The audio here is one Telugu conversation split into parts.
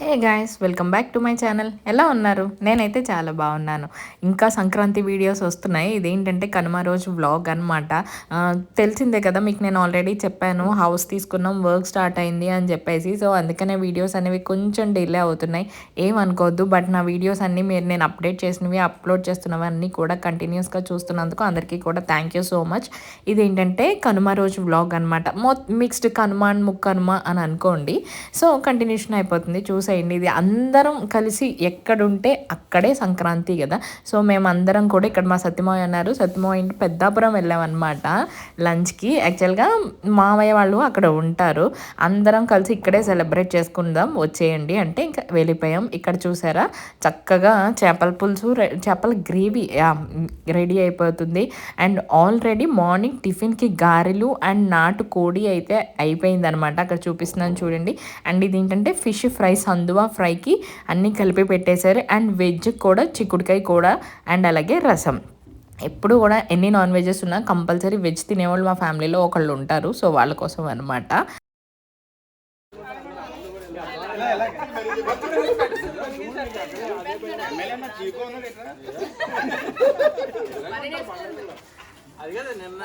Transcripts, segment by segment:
Hey guys welcome back to my channel. ఎలా ఉన్నారు? నేనైతే చాలా బాగున్నాను. ఇంకా సంక్రాంతి వీడియోస్ వస్తున్నాయి. ఇదేంటంటే కనుమ రోజు వ్లాగ్ అనమాట తెలిసిందే కదా మీకు నేను ఆల్రెడీ చెప్పాను హౌస్ తీసుకున్నాం వర్క్ స్టార్ట్ అయింది అని చెప్పేసి. సో అందుకనే వీడియోస్ అనేవి కొంచెం డిలే అవుతున్నాయి. ఏమనుకోవద్దు బట్ నా వీడియోస్ అన్నీ మీరు నేను అప్డేట్ చేసినవి అప్లోడ్ చేస్తున్నవి అన్నీ కూడా కంటిన్యూస్గా చూస్తున్నందుకు అందరికీ కూడా థ్యాంక్ యూ సో మచ్ ఇదేంటంటే కనుమ రోజు వ్లాగ్ అనమాట మో మిక్స్డ్ కనుమ అండ్ ముక్కనుమ అని అనుకోండి. సో కంటిన్యూషన్ అయిపోతుంది. చూసి చూసేయండి ఇది అందరం కలిసి ఎక్కడుంటే అక్కడే సంక్రాంతి కదా. సో మేము అందరం కూడా ఇక్కడ మా సత్యమాయ అన్నారు. సత్యమాయ ఇంటి పెద్దాపురం వెళ్ళామన్నమాట లంచ్కి. యాక్చువల్గా మామయ్య వాళ్ళు అక్కడ ఉంటారు. అందరం కలిసి ఇక్కడే సెలబ్రేట్ చేసుకుందాం. వచ్చేయండి అంటే ఇంకా వెళ్ళిపోయాం. ఇక్కడ చూసారా? చక్కగా చేపల పులుసు చేపల గ్రేవీ రెడీ అయిపోతుంది. అండ్ ఆల్రెడీ మార్నింగ్ టిఫిన్కి గారెలు అండ్ నాటు కోడి అయితే అయిపోయిందనమాట అక్కడ చూపిస్తున్నాను చూడండి. అండ్ ఇది ఏంటంటే ఫిష్ ఫ్రై సందువా ఫ్రైకి అన్నీ కలిపి పెట్టేశారు. అండ్ వెజ్ కూడా చిక్కుడుకాయ కూడా అండ్ అలాగే రసం. ఎప్పుడు కూడా ఎన్ని నాన్ వెజెస్ ఉన్నా కంపల్సరీ వెజ్ తినేవాళ్ళు మా ఫ్యామిలీలో ఒకళ్ళు ఉంటారు. సో వాళ్ళ కోసం అనమాట అది కదా నిన్న.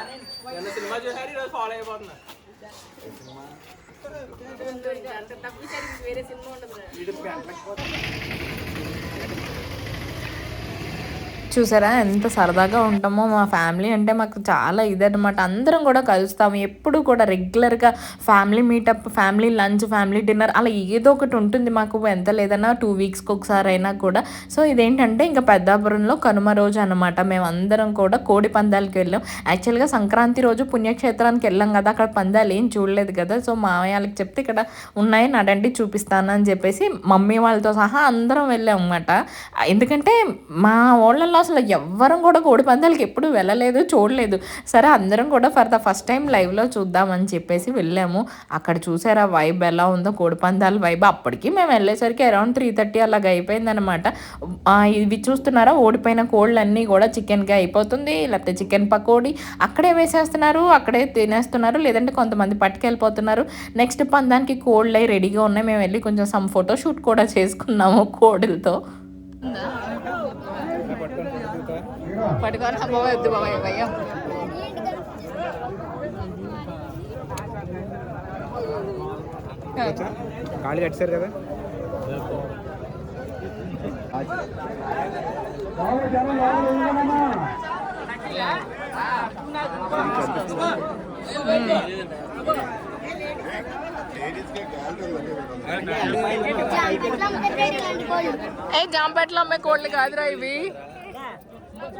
నిన్న సినిమా చూసారు ఈరోజు ఫాలో అయిపోతున్నా వేరే సినిమా ఉండదు చూసారా? ఎంత సరదాగా ఉంటామో మా ఫ్యామిలీ. అంటే మాకు చాలా ఇదనమాట అందరం కూడా కలుస్తాము. ఎప్పుడు కూడా రెగ్యులర్గా family meetup family lunch family dinner అలా ఏదో ఒకటి ఉంటుంది మాకు. ఎంత లేదన్నా టూ వీక్స్కి ఒకసారి అయినా కూడా. సో ఇదేంటంటే ఇంకా పెద్దాపురంలో కనుమ రోజు అనమాట మేము అందరం కూడా కోడి పందాలకి వెళ్ళాం. యాక్చువల్గా సంక్రాంతి రోజు పుణ్యక్షేత్రానికి వెళ్ళాం కదా. అక్కడ పందాలు ఏం చూడలేదు కదా. సో మామయ్యకి చెప్తే ఇక్కడ ఉన్నాయి నడండి చూపిస్తాను అని చెప్పేసి మమ్మీ వాళ్ళతో సహా అందరం వెళ్ళాం అనమాట ఎందుకంటే మా వాళ్ళల్లో అసలు ఎవ్వరం కూడా కోడి పందాలకి ఎప్పుడు వెళ్ళలేదు చూడలేదు. సరే అందరం కూడా ఫర్ ద ఫస్ట్ టైం లైవ్లో చూద్దామని చెప్పేసి వెళ్ళాము. అక్కడ చూసారా వైబ్ ఎలా ఉందో కోడి పందాల వైబ్ అప్పటికి మేము వెళ్ళేసరికి అరౌండ్ త్రీ థర్టీ అలాగ అయిపోయిందనమాట ఇవి చూస్తున్నారా ఓడిపోయిన కోళ్ళన్నీ కూడా చికెన్గా అయిపోతుంది. లేకపోతే చికెన్ పకోడీ. అక్కడే వేసేస్తున్నారు అక్కడే తినేస్తున్నారు లేదంటే కొంతమంది పట్టుకెళ్ళిపోతున్నారు. నెక్స్ట్ పందానికి కోళ్ళు రెడీగా ఉన్నాయి. మేము వెళ్ళి కొంచెం సమ్ ఫోటో షూట్ కూడా చేసుకున్నాము కోడిలతో. పట్టుకొని బాబాయ్ వద్దు బాబాయ్ భయ్యం కాళ్ళు కట్టారు కదా ఏ జాంపేటలో అమ్మే కోళ్ళు కాదురా ఇవి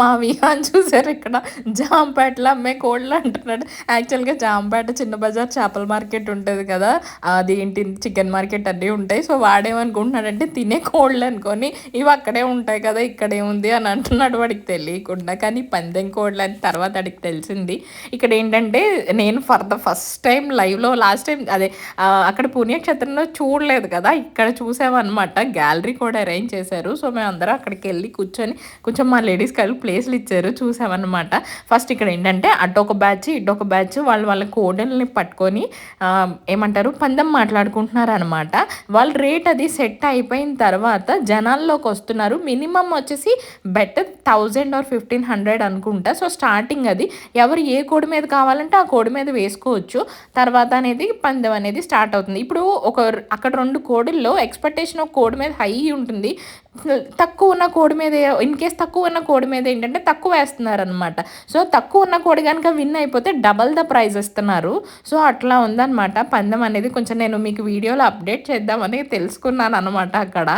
మా విహాన్ చూసారు ఇక్కడ? జాంపేటలో అమ్మే కోళ్ళు అంటున్నాడు. యాక్చువల్గా జాంపేట చిన్న బజార్ చేపల మార్కెట్ ఉంటుంది కదా. అది ఏంటి? చికెన్ మార్కెట్ అన్నీ ఉంటాయి. సో వాడేమనుకుంటున్నాడంటే తినే కోళ్ళు అనుకొని ఇవి అక్కడే ఉంటాయి కదా ఇక్కడే ఉంది అని అంటున్నాడు వాడికి తెలియకుండా. కానీ పందెం కోళ్ళు అని తర్వాత వాడికి తెలిసింది. ఇక్కడ ఏంటంటే నేను ఫర్ ద ఫస్ట్ టైం లైవ్లో లాస్ట్ టైం అదే అక్కడ పుణ్యక్షేత్రంలో చూడలేదు కదా. ఇక్కడ చూసామన్నమాట. గ్యాలరీ కూడా అరేంజ్ చేశారు. సో మేము అందరం అక్కడికి వెళ్ళి కూర్చొని కొంచెం మా లేడీస్ కలిపి ప్లేస్లు ఇచ్చారు చూసామన్నమాట. ఫస్ట్ ఇక్కడ ఏంటంటే అటొక బ్యాచ్ ఇటొక బ్యాచ్ వాళ్ళు వాళ్ళ కోడల్ని పట్టుకొని ఏమంటారు పందెం మాట్లాడుకుంటున్నారు అనమాట వాళ్ళ రేట్ అది సెట్ అయిపోయిన తర్వాత జనాల్లోకి వస్తున్నారు. మినిమం వచ్చేసి better thousand or fifteen hundred అనుకుంటా. సో స్టార్టింగ్ అది ఎవరు ఏ కోడి మీద కావాలంటే ఆ కోడి మీద వేసుకోవచ్చు. తర్వాత అనేది పందెం అనేది స్టార్ట్ అవుతుంది. ఇప్పుడు ఒక అక్కడ రెండు కోడిల్లో ఎక్స్పెక్టేషన్ ఒక కోడి మీద హై ఉంటుంది. తక్కువ ఉన్న కోడి మీద ఇన్ కేస్ తక్కువ ఉన్న కోడి మీద ఏంటంటే తక్కువ వేస్తున్నారు అనమాట సో తక్కువ ఉన్న కోడి కనుక విన్ అయిపోతే డబల్ ద ప్రైజ్ ఇస్తున్నారు. సో అట్లా ఉందన్నమాట. పందెం అనేది కొంచెం నేను మీకు వీడియోలో అప్డేట్ చేద్దామని తెలుసుకున్నాను అనమాట అక్కడ.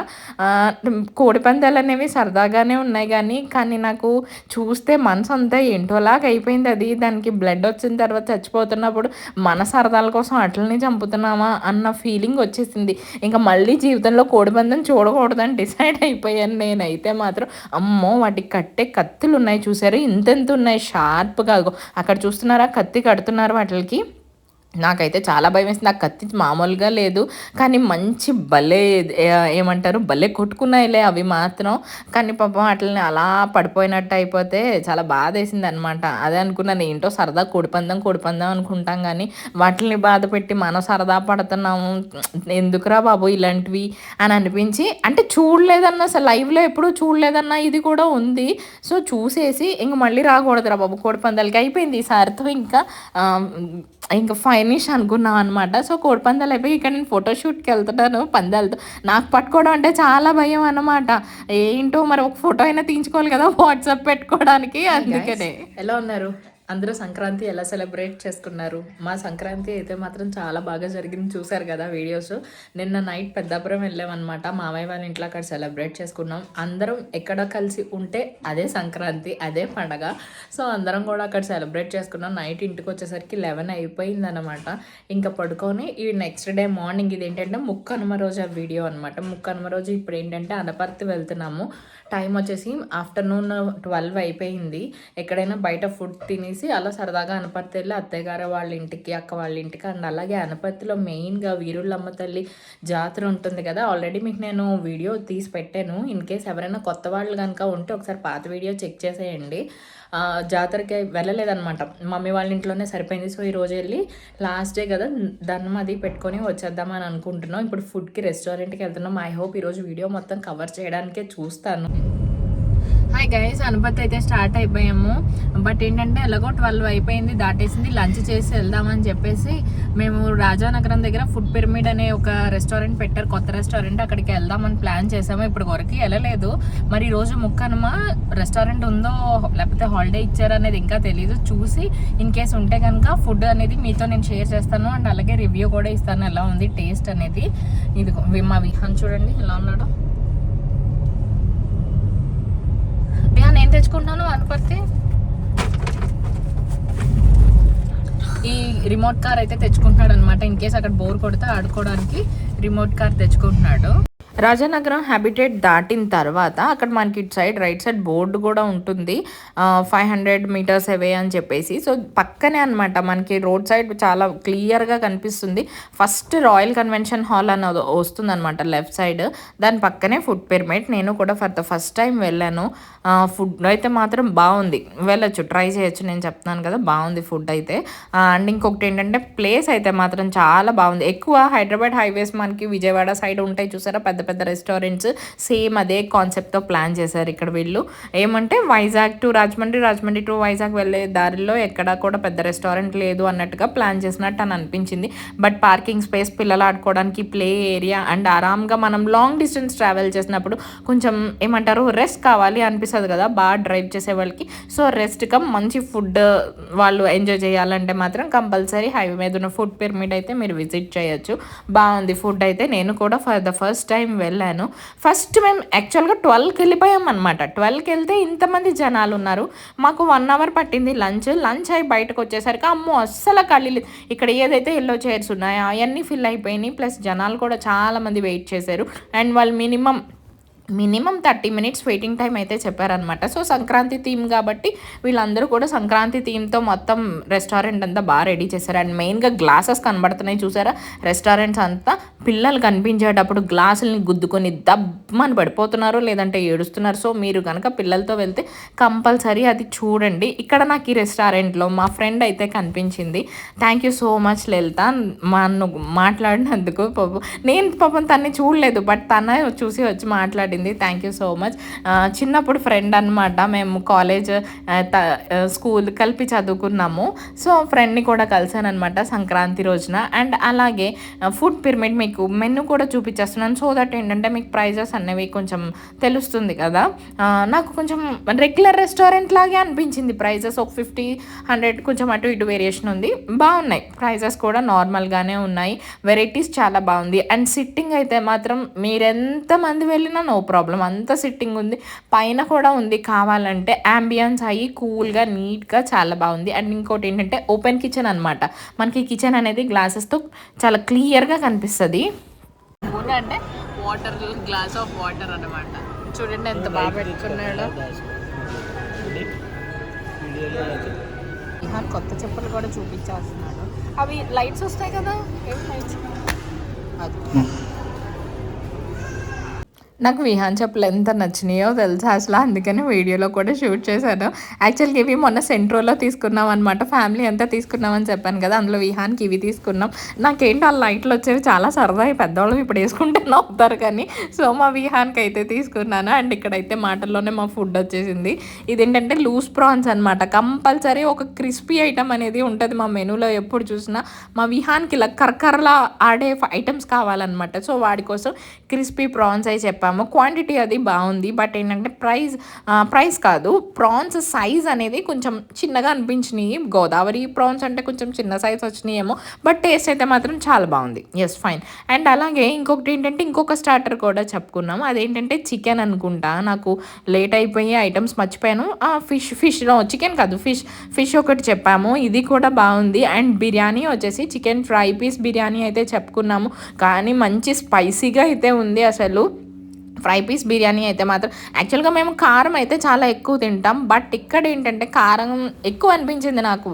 కోడి పందాలు అనేవి సరదాగానే ఉన్నాయి కానీ కానీ నాకు చూస్తే మనసు అంతా ఏంటోలాగా అయిపోయింది అది. దానికి బ్లడ్ వచ్చిన తర్వాత చచ్చిపోతున్నప్పుడు మన సరదాల కోసం అట్లనే చంపుతున్నామా అన్న ఫీలింగ్ వచ్చేసింది. ఇంకా మళ్ళీ జీవితంలో కోడి పందెం చూడకూడదని డిసైడ్ అయిపోయాను నేనైతే మాత్రం. అమ్మో వాటికి కట్టే కత్తులు ఉన్నాయి చూసారు ఇంతెంత ఉన్నాయి? షార్ప్గా అక్కడ చూస్తున్నారా? కత్తి కడుతున్నారు వాటికి. నాకైతే చాలా భయం వేసింది నాకు కత్తి మామూలుగా లేదు. కానీ మంచి భలే ఏమంటారు? భలే కొట్టుకున్నాయిలే అవి మాత్రం. కానీ పాపం అట్లనే అలా పడిపోయినట్టు అయిపోతే చాలా బాధ వేసింది అనమాట అదే అనుకున్నాను ఏంటో సరదా కోడిపందం కొడిపందాం అనుకుంటాం కానీ వాటిని బాధ పెట్టి మనం సరదా పడుతున్నాము. ఎందుకురా బాబు ఇలాంటివి? అని అనిపించి అంటే చూడలేదన్న అసలు లైవ్లో ఎప్పుడూ చూడలేదన్న ఇది కూడా ఉంది. సో చూసేసి ఇంక మళ్ళీ రాకూడదురా బాబు. కోడిపందాలకి అయిపోయింది ఈసారితో ఇంకా ఇంకా ఫైన్ ఫైనిష్ అనుకున్నాం అనమాట సో కోడి పందాలు అయిపోయి ఇక్కడ నేను ఫోటోషూట్కి వెళ్తున్నాను పందాలతో. నాకు పట్టుకోవడం అంటే చాలా భయం అన్నమాట. ఏంటో మరి ఒక ఫోటో అయినా తీయించుకోవాలి కదా వాట్సాప్ పెట్టుకోవడానికి అందుకనే. ఎలా ఉన్నారు? అందరూ సంక్రాంతి ఎలా సెలబ్రేట్ చేసుకున్నారు? మా సంక్రాంతి అయితే మాత్రం చాలా బాగా జరిగింది. చూసారు కదా వీడియోస్. నిన్న నైట్ పెద్దాపురం వెళ్ళామన్నమాట. మామయ్య వాళ్ళ ఇంట్లో అక్కడ సెలబ్రేట్ చేసుకున్నాం. అందరం ఎక్కడ కలిసి ఉంటే అదే సంక్రాంతి అదే పండగ. సో అందరం కూడా అక్కడ సెలబ్రేట్ చేసుకున్నాం. నైట్ ఇంటికి వచ్చేసరికి లెవెన్ అయిపోయింది అనమాట ఇంకా పడుకొని ఈ నెక్స్ట్ డే మార్నింగ్ ఇది ఏంటంటే ముక్కనుమ రోజు ఆ వీడియో అనమాట ముక్కనుమ రోజు ఇప్పుడు ఏంటంటే అనపర్తి వెళ్తున్నాము. టైం వచ్చేసి ఆఫ్టర్నూన్ ట్వెల్వ్ అయిపోయింది. ఎక్కడైనా బయట ఫుడ్ తినేసి అలా సరదాగా అనపర్తి వెళ్ళి అత్తయ్య గారు వాళ్ళ ఇంటికి అక్క వాళ్ళ ఇంటికి అండ్ అలాగే అనపర్తిలో మెయిన్గా వీరుళ్ళమ్మ తల్లి జాతర ఉంటుంది కదా. ఆల్రెడీ మీకు నేను వీడియో తీసి పెట్టాను. ఇన్ కేస్ ఎవరైనా కొత్త వాళ్ళు కనుక ఉంటే ఒకసారి పాత వీడియో చెక్ చేసేయండి. జాతరకి వెళ్ళలేదనమాట మమ్మీ వాళ్ళ ఇంట్లోనే సరిపోయింది. సో ఈ రోజు వెళ్ళి లాస్ట్ డే కదా దండం అది పెట్టుకొని వచ్చేద్దామని అనుకుంటున్నాం. ఇప్పుడు ఫుడ్కి రెస్టారెంట్కి వెళ్తున్నాం. ఐ హోప్ ఈరోజు వీడియో మొత్తం కవర్ చేయడానికే చూస్తాను. హాయ్ గైస్ అనుపతి అయితే స్టార్ట్ అయిపోయాము. బట్ ఏంటంటే ఎలాగో ట్వెల్వ్ అయిపోయింది దాటేసింది. లంచ్ చేసి వెళ్దామని చెప్పేసి మేము రాజానగరం దగ్గర ఫుడ్ పిరమిడ్ అనే ఒక రెస్టారెంట్ పెట్టారు. కొత్త రెస్టారెంట్ అక్కడికి వెళ్దామని ప్లాన్ చేసాము ఇప్పుడు వరకు వెళ్ళలేదు. మరి ఈరోజు రోజు రెస్టారెంట్ ఉందో లేకపోతే హాలిడే ఇచ్చారు అనేది ఇంకా తెలియదు చూసి ఇన్ కేస్ ఉంటే కనుక ఫుడ్ అనేది మీతో నేను షేర్ చేస్తాను. అండ్ అలాగే రివ్యూ కూడా ఇస్తాను. ఎలా ఉంది టేస్ట్ అనేది? ఇది మా విహాన్ చూడండి ఎలా ఉన్నాడో బిహాన్ ఏం తెచ్చుకుంటున్నాను అనుపర్తి ఈ రిమోట్ కార్ అయితే తెచ్చుకుంటున్నాడు అనమాట ఇన్ కేస్ అక్కడ బోర్ కొడితే ఆడుకోవడానికి రిమోట్ కార్ తెచ్చుకుంటున్నాడు. రాజానగరం హ్యాబిటేట్ దాటిన తర్వాత అక్కడ మనకి ఇటు సైడ్ రైట్ సైడ్ బోర్డు కూడా ఉంటుంది. ఫైవ్ హండ్రెడ్ మీటర్స్ అవే అని చెప్పేసి. సో పక్కనే అనమాట మనకి రోడ్ సైడ్ చాలా క్లియర్గా కనిపిస్తుంది. ఫస్ట్ రాయల్ కన్వెన్షన్ హాల్ అని వస్తుంది అనమాట లెఫ్ట్ సైడ్ దాని పక్కనే ఫుడ్ పిరమిడ్ నేను కూడా ఫర్ ద ఫస్ట్ టైం వెళ్ళాను. ఫుడ్ అయితే మాత్రం బాగుంది. వెళ్ళొచ్చు ట్రై చేయొచ్చు. నేను చెప్తున్నాను కదా బాగుంది ఫుడ్ అయితే. అండ్ ఇంకొకటి ఏంటంటే ప్లేస్ అయితే మాత్రం చాలా బాగుంది. ఎక్కువ హైదరాబాద్ హైవేస్ మనకి విజయవాడ సైడ్ ఉంటాయి చూసారా? పెద్ద పెద్ద రెస్టారెంట్స్ సేమ్ అదే కాన్సెప్ట్తో ప్లాన్ చేశారు ఇక్కడ వీళ్ళు. ఏమంటే వైజాగ్ టు రాజమండ్రి రాజమండ్రి టు వైజాగ్ వెళ్ళే దారిలో ఎక్కడా కూడా పెద్ద రెస్టారెంట్ లేదు అన్నట్టుగా ప్లాన్ చేసినట్టు అని అనిపించింది. బట్ పార్కింగ్ స్పేస్ పిల్లలు ఆడుకోవడానికి ప్లే ఏరియా అండ్ ఆరామ్గా మనం లాంగ్ డిస్టెన్స్ ట్రావెల్ చేసినప్పుడు కొంచెం ఏమంటారు రెస్ట్ కావాలి అనిపిస్తుంది కదా బాగా డ్రైవ్ చేసే వాళ్ళకి. సో రెస్ట్ కమ్ మంచి ఫుడ్ వాళ్ళు ఎంజాయ్ చేయాలంటే మాత్రం కంపల్సరీ హైవే మీద ఉన్న ఫుడ్ పిరమిడ్ అయితే మీరు విజిట్ చేయొచ్చు. బాగుంది. ఫుడ్ అయితే నేను కూడా ఫర్ ద ఫస్ట్ టైం వెళ్ళాను. ఫస్ట్ మేము యాక్చువల్గా ట్వెల్వ్కి వెళ్ళిపోయాం అనమాట ట్వెల్వ్కి వెళ్తే ఇంతమంది జనాలు ఉన్నారు. మాకు వన్ అవర్ పట్టింది లంచ్ లంచ్ అయి బయటకు వచ్చేసరికి అమ్మో అస్సలు ఖాళీ ఇక్కడ ఏదైతే ఎల్లో చైర్స్ ఉన్నాయో అవన్నీ ఫిల్ అయిపోయినాయి. ప్లస్ జనాలు కూడా చాలా మంది వెయిట్ చేశారు. అండ్ వాళ్ళు minimum minimum thirty minutes waiting time అయితే చెప్పారనమాట సో సంక్రాంతి థీమ్ కాబట్టి వీళ్ళందరూ కూడా సంక్రాంతి థీమ్తో మొత్తం రెస్టారెంట్ అంతా బాగా రెడీ చేశారు. అండ్ మెయిన్గా గ్లాసెస్ కనబడుతున్నాయి చూసారా? రెస్టారెంట్స్ అంతా పిల్లలు కనిపించేటప్పుడు గ్లాసుల్ని గుద్దుకొని దబ్బమని పడిపోతున్నారు లేదంటే ఏడుస్తున్నారు. సో మీరు కనుక పిల్లలతో వెళ్తే కంపల్సరీ అది చూడండి. ఇక్కడ నాకు ఈ రెస్టారెంట్లో మా ఫ్రెండ్ అయితే కనిపించింది. Thank you so much Lalitha. నన్ను మాట్లాడినందుకు పాపం. నేను పాపం తన్ని చూడలేదు బట్ తన చూసి వచ్చి మాట్లాడింది. Thank you so much. చిన్నప్పుడు ఫ్రెండ్ అనమాట మేము కాలేజ్ స్కూల్ కలిపి చదువుకున్నాము. సో ఫ్రెండ్ని కూడా కలిసాను అనమాట సంక్రాంతి రోజున. అండ్ అలాగే ఫుడ్ పిరమిడ్ మీకు మీకు మెను కూడా చూపించేస్తున్నాను. సో దట్ ఏంటంటే మీకు ప్రైజెస్ అనేవి కొంచెం తెలుస్తుంది కదా. నాకు కొంచెం రెగ్యులర్ రెస్టారెంట్ లాగే అనిపించింది. ప్రైజెస్ ఒక ఫిఫ్టీ హండ్రెడ్ కొంచెం అటు ఇటు వేరియేషన్ ఉంది. బాగున్నాయి. ప్రైజెస్ కూడా నార్మల్గానే ఉన్నాయి. వెరైటీస్ చాలా బాగుంది. అండ్ సిట్టింగ్ అయితే మాత్రం మీరెంతమంది వెళ్ళినా నో ప్రాబ్లం అంత సిట్టింగ్ ఉంది. పైన కూడా ఉంది కావాలంటే. అంబియన్స్ అయ్యి కూల్గా నీట్గా చాలా బాగుంది. అండ్ ఇంకోటి ఏంటంటే ఓపెన్ కిచెన్ అనమాట మనకి కిచెన్ అనేది గ్లాసెస్తో చాలా క్లియర్గా కనిపిస్తుంది. అంటే వాటర్ గ్లాస్ ఆఫ్ వాటర్ అనమాట చూడండి ఎంత బాగా పెట్టుకున్నాడో. కొత్త చెప్పులు కూడా చూపించేస్తున్నాడు అవి లైట్స్ వస్తాయి కదా? ఏం లైట్స్ నాకు విహాన్ చెప్పులు ఎంత నచ్చినాయో తెలుసా అసలు అందుకని వీడియోలో కూడా షూట్ చేశాను. యాక్చువల్గా ఇవి మొన్న సెంట్రోలో తీసుకున్నాం అనమాట ఫ్యామిలీ అంతా తీసుకున్నామని చెప్పాను కదా అందులో విహాన్కి ఇవి తీసుకున్నాం. నాకేంటి ఆ లైట్లు వచ్చేవి చాలా సరదా పెద్దవాళ్ళు ఇప్పుడు వేసుకుంటే నవ్వుతారు కానీ సో మా విహాన్కి అయితే తీసుకున్నాను. అండ్ ఇక్కడైతే మాటల్లోనే మా ఫుడ్ వచ్చేసింది. ఇదేంటంటే లూజ్ ప్రాన్స్ అనమాట కంపల్సరీ ఒక క్రిస్పీ ఐటమ్ అనేది ఉంటుంది మా మెనూలో ఎప్పుడు చూసినా. మా విహాన్కి ఇలా కరకరలా ఆడే ఐటమ్స్ కావాలన్నమాట. సో వాడి కోసం క్రిస్పీ ప్రాన్స్ అయి చెప్పాము క్వాంటిటీ అది బాగుంది. బట్ ఏంటంటే ప్రైస్ ప్రైస్ కాదు. ప్రాన్స్ సైజ్ అనేది కొంచెం చిన్నగా అనిపించినాయి. గోదావరి ప్రాన్స్ అంటే కొంచెం చిన్న సైజ్ వచ్చినాయేమో. బట్ టేస్ట్ అయితే మాత్రం చాలా బాగుంది. ఎస్ ఫైన్ అండ్ అలాగే ఇంకొకటి ఏంటంటే ఇంకొక స్టార్టర్ కూడా చెప్పుకున్నాము. అదేంటంటే చికెన్ అనుకుంటా. నాకు లేట్ అయిపోయి ఐటమ్స్ మర్చిపోయాను. ఫిష్ ఫిష్ చికెన్ కాదు. ఫిష్ ఫిష్ ఒకటి చెప్పాము. ఇది కూడా బాగుంది. అండ్ బిర్యానీ వచ్చేసి చికెన్ ఫ్రై పీస్ బిర్యానీ అయితే చెప్పుకున్నాము. కానీ మంచి స్పైసీగా అయితే ఉంది అసలు. ఫ్రై పీస్ బిర్యానీ అయితే మాత్రం యాక్చువల్గా మేము కారం అయితే చాలా ఎక్కువ తింటాం. బట్ ఇక్కడ ఏంటంటే కారం ఎక్కువ అనిపించింది నాకు.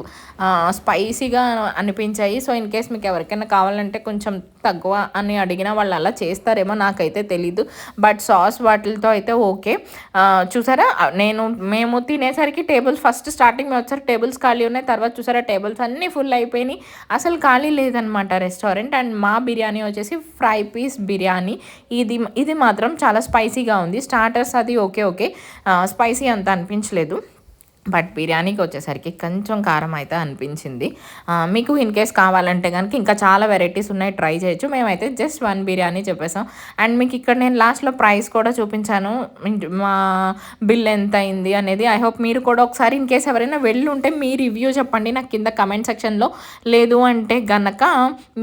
స్పైసీగా అనిపించాయి. సో ఇన్ కేస్ మీకు ఎవరికైనా కావాలంటే కొంచెం తక్కువ అని అడిగినా వాళ్ళు అలా చేస్తారేమో నాకైతే తెలీదు. బట్ సాస్ వాటిలతో అయితే ఓకే. చూసారా? నేను మేము తినేసరికి టేబుల్స్ ఫస్ట్ స్టార్టింగ్ మేము వచ్చారు టేబుల్స్ ఖాళీ ఉన్నాయి. తర్వాత చూసారా టేబుల్స్ అన్నీ ఫుల్ అయిపోయినాయి. అసలు ఖాళీ లేదనమాట రెస్టారెంట్. అండ్ మా బిర్యానీ వచ్చేసి ఫ్రై పీస్ బిర్యానీ. ఇది ఇది మాత్రం చాలా స్పైసీగా ఉంది. స్టార్టర్స్ అది ఓకే ఓకే. స్పైసీ అంత అనిపించలేదు. బట్ బిర్యానీకి వచ్చేసరికి కొంచెం కారం అయితే అనిపించింది. మీకు ఇన్ కేస్ కావాలంటే కనుక ఇంకా చాలా వెరైటీస్ ఉన్నాయి. ట్రై చేయొచ్చు. మేమైతే జస్ట్ వన్ బిర్యానీ చెప్పేసాం. అండ్ మీకు ఇక్కడ నేను లాస్ట్లో ప్రైస్ కూడా చూపించాను. మా బిల్ ఎంత అయింది అనేది ఐ హోప్ మీరు కూడా ఒకసారి ఇన్ కేస్ ఎవరైనా వెళ్ళి ఉంటే మీ రివ్యూ చెప్పండి. నాకు కింద కమెంట్ సెక్షన్లో లేదు అంటే గనక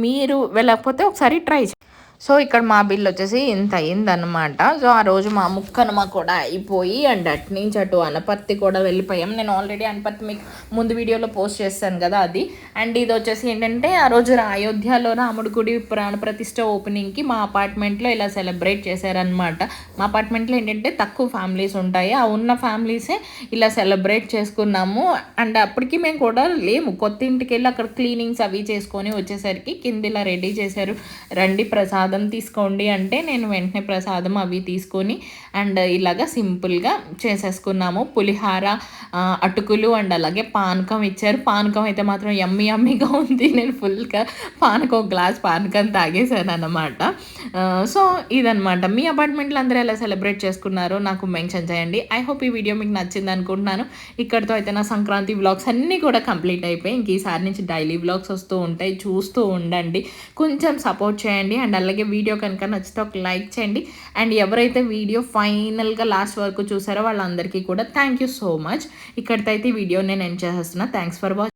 మీరు వెళ్ళకపోతే ఒకసారి ట్రై చేయండి సో ఇక్కడ మా బిల్ వచ్చేసి ఇంత అయిందనమాట సో ఆ రోజు మా ముక్కనుమ కూడా అయిపోయి అండ్ అటు నుంచి అటు అనపర్తి కూడా వెళ్ళిపోయాం. నేను ఆల్రెడీ అనపర్తి మీకు ముందు వీడియోలో పోస్ట్ చేస్తాను కదా అది. అండ్ ఇది వచ్చేసి ఏంటంటే ఆ రోజు అయోధ్యలో రాముడి గుడి ప్రాణ ప్రతిష్ట ఓపెనింగ్కి మా అపార్ట్మెంట్లో ఇలా సెలబ్రేట్ చేశారనమాట మా అపార్ట్మెంట్లో ఏంటంటే తక్కువ ఫ్యామిలీస్ ఉంటాయి. ఆ ఉన్న ఫ్యామిలీసే ఇలా సెలబ్రేట్ చేసుకున్నాము. అండ్ అప్పటికి మేము కూడా లేము. కొత్త ఇంటికి వెళ్ళి అక్కడ క్లీనింగ్స్ అవి చేసుకొని వచ్చేసరికి కింద ఇలా రెడీ చేశారు. రండి ప్రసాద్ తీసుకోండి అంటే నేను వెంటనే ప్రసాదం అవి తీసుకొని అండ్ ఇలాగా సింపుల్గా చేసేసుకున్నాము. పులిహార అటుకులు అండ్ అలాగే పానకం ఇచ్చారు. పానకం అయితే మాత్రం యమ్మీ యమ్మీగా ఉంది. నేను ఫుల్గా పానకం ఒక గ్లాస్ పానకం తాగేశాను అనమాట సో ఇదనమాట మీ అపార్ట్మెంట్లో అందరూ ఎలా సెలబ్రేట్ చేసుకున్నారో నాకు మెన్షన్ చేయండి. ఐ హోప్ ఈ వీడియో మీకు నచ్చింది అనుకుంటున్నాను. ఇక్కడితో అయితే నా సంక్రాంతి వ్లాగ్స్ అన్నీ కూడా కంప్లీట్ అయిపోయి ఇంక ఈసారి నుంచి డైలీ వ్లాగ్స్ వస్తూ ఉంటాయి. చూస్తూ ఉండండి. కొంచెం సపోర్ట్ చేయండి. అండ్ అలాగే వీడియో కనుక నచ్చితే ఒక లైక్ చేయండి. అండ్ ఎవరైతే వీడియో ఫైనల్గా లాస్ట్ వరకు చూసారో వాళ్ళందరికీ కూడా థ్యాంక్ యూ సో మచ్. ఇక్కడితో అయితే ఈ వీడియో నేను ఎండ్ చేసేస్తున్నా. Thanks for watching